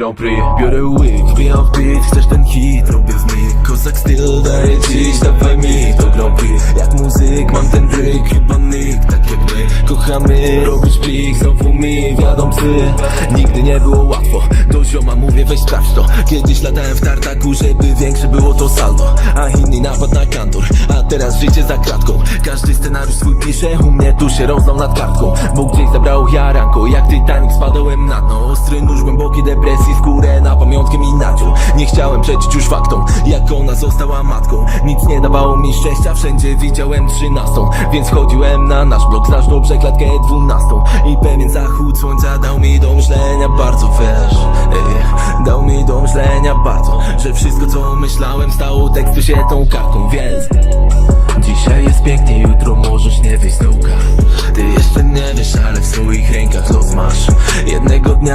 Grand Prix. Biorę łyk, wbijam w beat, chcesz ten hit, robię w mig Kozak styl daje dziś, dawaj mi to Grand Prix. Jak muzyk, mam ten dryk, chyba nikt tak jak my. Kochamy robić plik, znowu mi wiadą psy. Nigdy nie było łatwo, do zioma mówię weź sprawdź to. Kiedyś latałem w tartaku, żeby większe było to saldo. A inni napad na kantor, a teraz życie za kratką Każdy scenariusz swój pisze, u mnie tu się rozlał nad kartką. Bo gdzieś zabrał jaranko, jak Titanic spadałem na dno. Ostry nóż, głęboki depresji, skórę na pamiątkę mi naciął. Nie chciałem przecić już faktom, jak ona została matką. Nic nie dawało mi szczęścia, wszędzie widziałem trzynastą. Więc chodziłem na nasz blok, znasz dobrze klatkę dwunastą. I pewien zachód słońca dał mi do myślenia bardzo, wiesz ej, Dał mi do myślenia bardzo Że wszystko co myślałem stało tekstu się tą kartą, więc Dzisiaj jest pięknie, jutro możesz nie wyjść z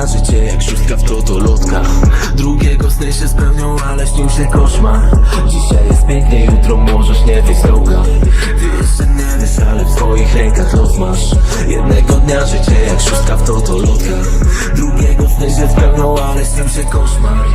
Życie jak szóstka w totolotka Drugiego sny się spełnią, ale śnił się koszmar. Dzisiaj jest pięknie, jutro możesz nie wyjść z Ty jeszcze nie wiesz, ale w swoich rękach los masz. Jednego dnia życie jak szóstka w totolotka Drugiego sny się spełnią, śnił się koszmar.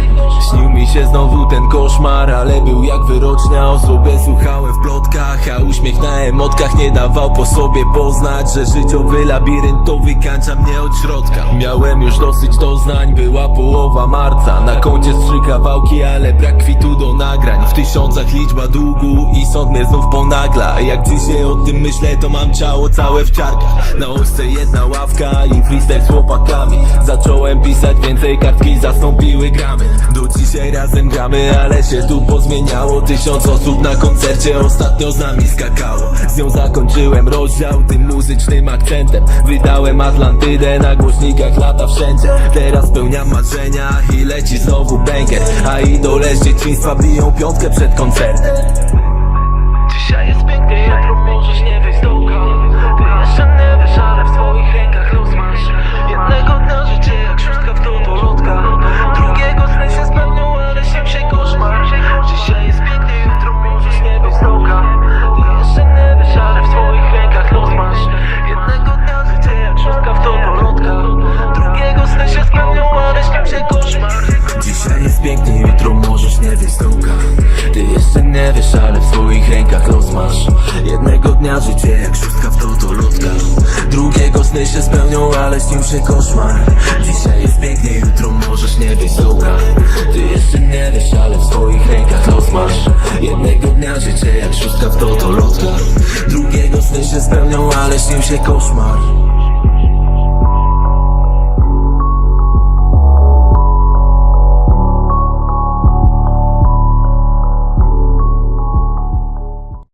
Śnił mi się znowu ten koszmar, ale był jak wyrocznia O sobie słuchałem w plotkach, a uśmiech na emotkach Nie dawał po sobie poznać, że życiowy labirynt to wykańcza mnie od środka. Miałem już dosyć doznań, była połowa marca. Na koncie trzy kawałki, ale brak kwitu do nagrań. W tysiącach liczba długu i sąd mnie znów ponagla Jak dzisiaj o tym myślę, to mam ciało całe w ciarkach. Na ośce jedna ławka i freestyle z chłopakami. Zacząłem pisać więcej, kartki zastąpiły gramy. Do dzisiaj razem gramy, ale się tu pozmieniało. Tysiąc osób na koncercie ostatnio z nami skakało. Z nią zakończyłem rozdział tym muzycznym akcentem. Wydałem Atlantydę na głośnikach lata wszędzie. Teraz spełniam marzenia i leci znowu banger A idole z dzieciństwa biją piątkę przed koncertem. Dzisiaj jest pięknie, Ty jeszcze nie wiesz, ale w swoich rękach los masz Jednego dnia życie jak szóstka w totolotka Drugiego sny się spełnią, ale śnił się koszmar. Dzisiaj jest pięknie, jutro możesz nie z dołka Ty jeszcze nie wiesz, ale w swoich rękach los masz Jednego dnia życie jak szóstka w totolotka Drugiego sny się spełnią, ale śnił się koszmar